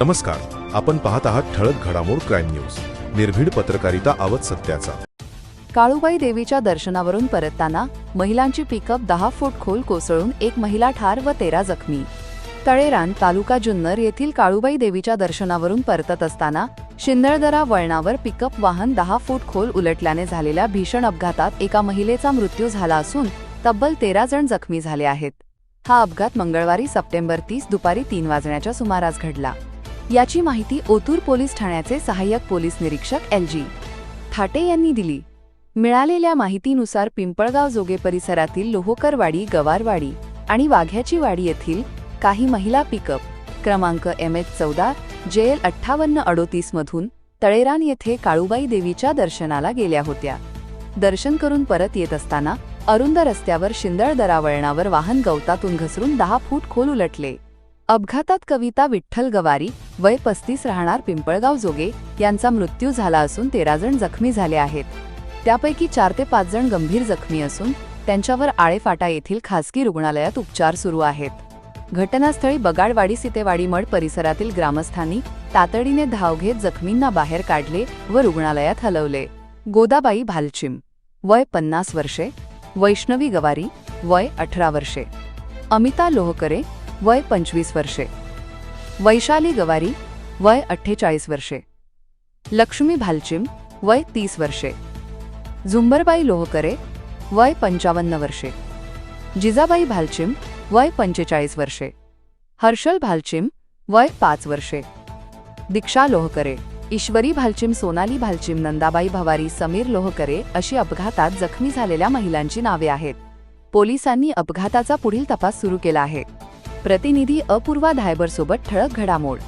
नमस्कार आपण पाहत आहात ठळक घडामोड क्राईम न्यूज. निर्भीड पत्रकारिता आवत सत्याचा. काळूबाई देवीच्या दर्शनावरून परतताना महिलांची पिकअप दहा फूट खोल कोसळून एक महिला ठार व तेरा जखमी. तळेरान तालुका जुन्नर येथील काळूबाई देवीच्या दर्शनावरून परतत असताना शिंदळदरा वळणावर पिकअप वाहन दहा फूट खोल उलटल्याने झालेल्या भीषण अपघातात एका महिलेचा मृत्यू झाला असून तब्बल तेरा जण जखमी झाले आहेत. हा अपघात मंगळवारी सप्टेंबर तीस दुपारी तीन वाजण्याच्या सुमारास घडला. याची माहिती ओतूर पोलीस ठाण्याचे सहाय्यक पोलीस निरीक्षक एल जी. थाटे यांनी दिली. मिळालेल्या माहितीनुसार पिंपळगाव जोगे परिसरातील लोहोकरवाडी गवारवाडी आणि वाघ्याची वाडी येथील काही महिला पिकअप क्रमांक एम एच चौदा जे एल अठ्ठावन्न अडोतीसमधून तळेरान येथे काळूबाई देवीच्या दर्शनाला गेल्या होत्या. दर्शन करून परत येत असताना अरुंद रस्त्यावर शिंदळ दरावळणावर वाहन गवतातून घसरून दहा फूट खोल उलटले. अपघातात कविता विठ्ठल गवारी वय पस्तीस राहणार पिंपळगाव जोगे यांचा मृत्यू झाला असून तेरा जण जखमी झाले आहेत. त्यापैकी चार ते पाच जण गंभीर जखमी असून त्यांच्यावर आळेफाटा येथील खासगी रुग्णालयात उपचार सुरू आहेत. घटनास्थळी बगाडवाडी सीतेवाडी मड परिसरातील ग्रामस्थांनी तातडीने धाव घेत जखमींना बाहेर काढले व रुग्णालयात हलवले. गोदाबाई भालचिम वय पन्नास वर्षे वैष्णवी गवारी वय अठरा वर्षे. अमिता लोहकरे वय पंचवीस वर्षे. वैशाली गवारी वय अठ्ठेचाळीस वर्षे. लक्ष्मी भालचिम वय तीस वर्षे. झुंबरबाई लोहकरे वय पंचावन्न वर्षे. जिजाबाई भालचिम वय पंचेचाळीस वर्षे. हर्षल भालचिम वय पाच वर्षे. दीक्षा लोहकरे ईश्वरी भालचिम सोनाली भालचिम नंदाबाई भवारी समीर लोहकरे अशी अपघातात जखमी झालेल्या महिलांची नावे आहेत. पोलिसांनी अपघाताचा पुढील तपास सुरू केला आहे. प्रतिनिधी अपूर्वा धायबरसोबत ठळक घडामोड.